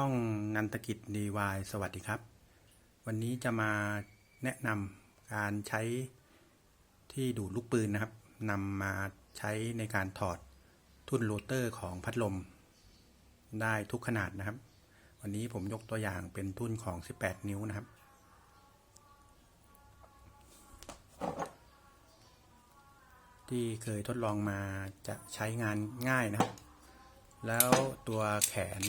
ช่องนันตกิจดีวายสวัสดีครับ วันนี้จะมาแนะนำการใช้ที่ดูดลูกปืนนะครับนำมาใช้ในการถอดทุ่นโรเตอร์ของพัดลม ได้ทุกขนาดนะครับ วันนี้ผมยกตัวอย่างเป็นทุ่นของ 18 นิ้วนะครับ ที่เคยทดลองมาจะใช้งานง่ายนะครับ แล้วตัวแขน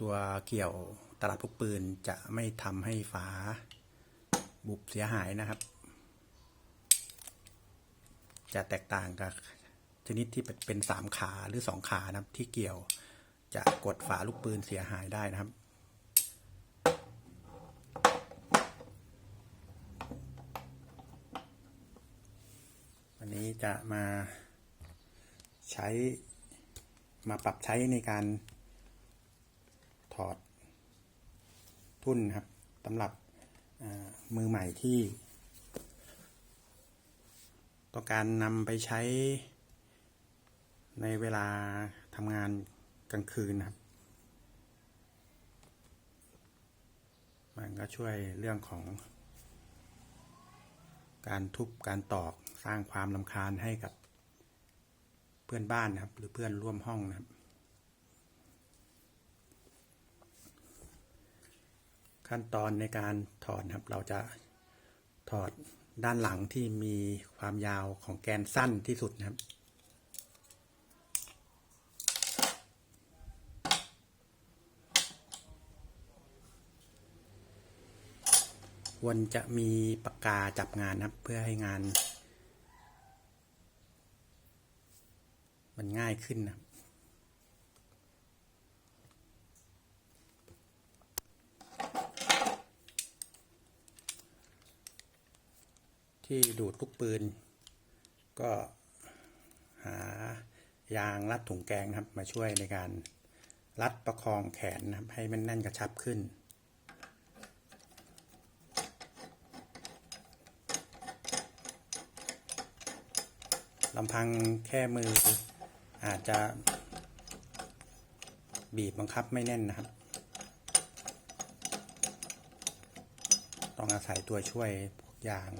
ตัวเกี่ยวตลับลูกปืนจะไม่ทำให้ฝาบุบเสียหายนะครับ จะแตกต่างกับชนิดที่เป็นสามขาหรือสองขานะครับ ที่เกี่ยวจะกดฝาลูกปืนเสียหายได้นะครับวันนี้จะมาใช้มาปรับใช้ในการ ถอดทุ่นครับสำหรับมือใหม่ที่ต้องการนำไปใช้ในเวลาทำงานกลางคืนนะครับ มันก็ช่วยเรื่องของ การทุบการตอกสร้างความลำคาญให้กับเพื่อนบ้านนะครับ หรือเพื่อนร่วมห้องนะครับ ขั้นตอนในการถอดครับ เราจะถอดด้านหลังที่มีความยาวของแกนสั้นที่สุดนะครับ ควรจะมีปากกาจับงานนะครับ เพื่อให้งาน มันง่ายขึ้นนะครับ ที่ดูดลูกปืน ก็หายางรัดถุงแกงนะครับมาช่วยในการรัดประคองแขนนะครับให้มันแน่นกระชับขึ้น ลำพังแค่มืออาจจะบีบบังคับไม่แน่นนะครับ ต้องอาศัยตัวช่วยพวกยาง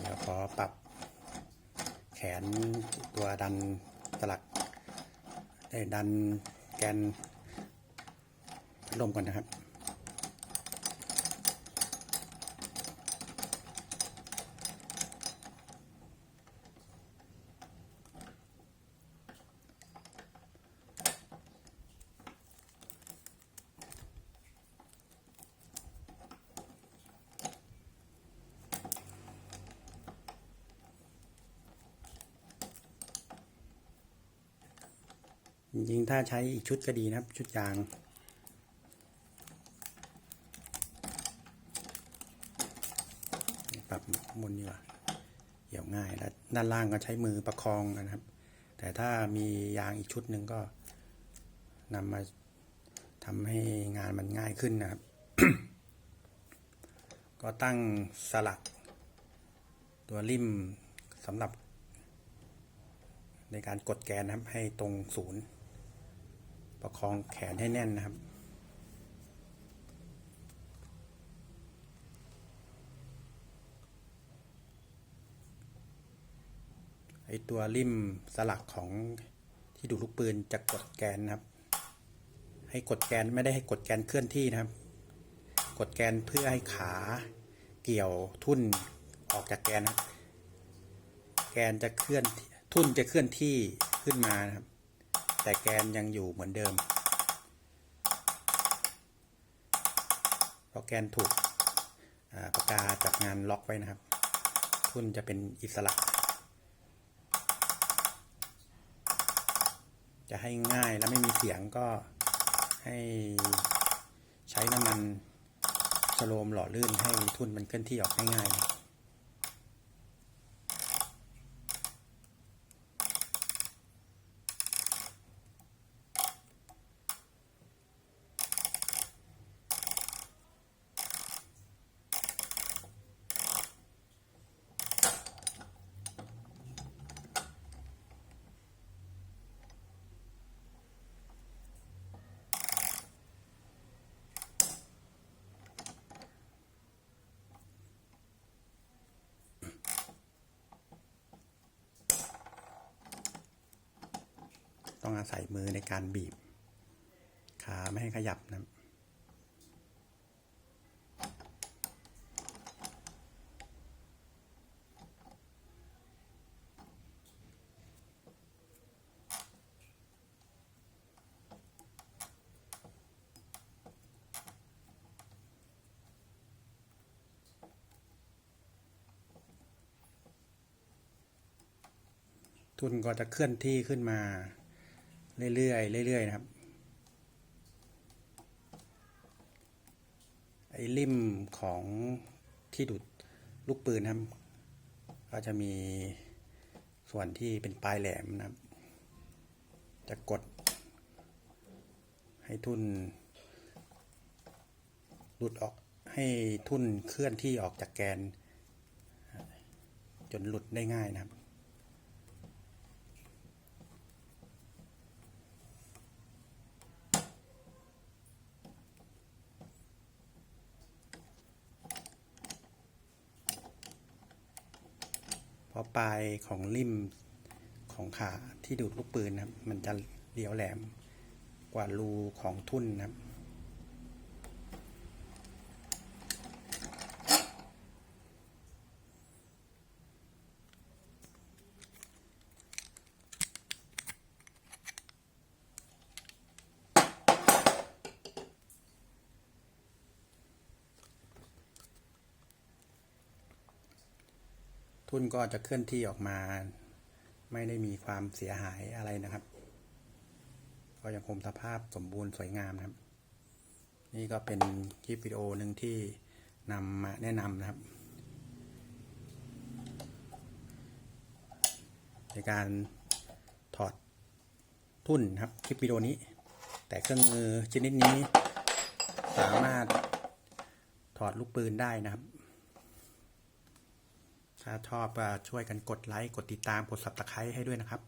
เดี๋ยวขอ ปรับ แขนตัวดันสลัก ได้ดันแกนลมก่อนนะครับ จริงๆ ถ้าใช้อีกชุดก็ดีนะครับ ชุดยางปรับมุนดีกว่าเกี่ยวง่ายแล้วด้านล่างก็ใช้มือประคองนะครับ แต่ถ้ามียางอีกชุดหนึ่งก็นำมาทำให้งานมันง่ายขึ้นนะครับ ก็ตั้งสลัก ตัวริมสำหรับในการกดแกนนะครับให้ตรงศูนย์ ประคองแขนให้แน่นนะครับ ไอตัวริมสลักของที่ดูดลูกปืนจะกดแกนนะครับ ให้กดแกนไม่ได้ให้กดแกนเคลื่อนที่นะครับ กดแกนเพื่อให้ขาเกี่ยวทุ่นออกจากแกนนะแกนจะเคลื่อนทุ่นจะเคลื่อนที่ขึ้นมานะครับ แต่แกนยังอยู่เหมือนเดิม เพราะแกนถูกปากกาจับงานล็อกไว้นะครับ ทุ่นจะเป็นอิสระ จะให้ง่ายและไม่มีเสียงก็ให้ใช้น้ำมันสโลมหล่อลื่นให้ทุ่นมันเคลื่อนที่ออกง่ายๆ ต้องอาศัยมือในการบีบ ขาไม่ให้ขยับนะทุนก็จะเคลื่อนที่ขึ้นมา เรื่อยๆเรื่อยๆนะครับไอ้ริมของที่ดูดลูกปืนนะครับก็จะมีส่วนที่เป็นปลายแหลมนะครับ จะกด ให้ทุนหลุดออกให้ทุนเคลื่อนที่ออกจากแกน จนหลุดได้ง่ายนะครับ เพราปลายของริมของขาที่ดูดลูกปืนนะครับ มันจะเลี้ยวแหลมกว่ารูของทุ่นนะครับ ทุ่นก็จะเคลื่อนที่ออกมา ไม่ได้มีความเสียหายอะไรนะครับ ก็ยังคงสภาพสมบูรณ์สวยงามนะครับ นี่ก็เป็นคลิปวิดีโอหนึ่งที่นำมาแนะนำนะครับ ในการถอดทุ่นครับคลิปวิดีโอนี้ แต่เครื่องมือชนิดนี้สามารถถอดลูกปืนได้นะครับ ถ้าชอบช่วยกันกดไลค์ กดติดตาม กด subscribe ให้ด้วยนะครับ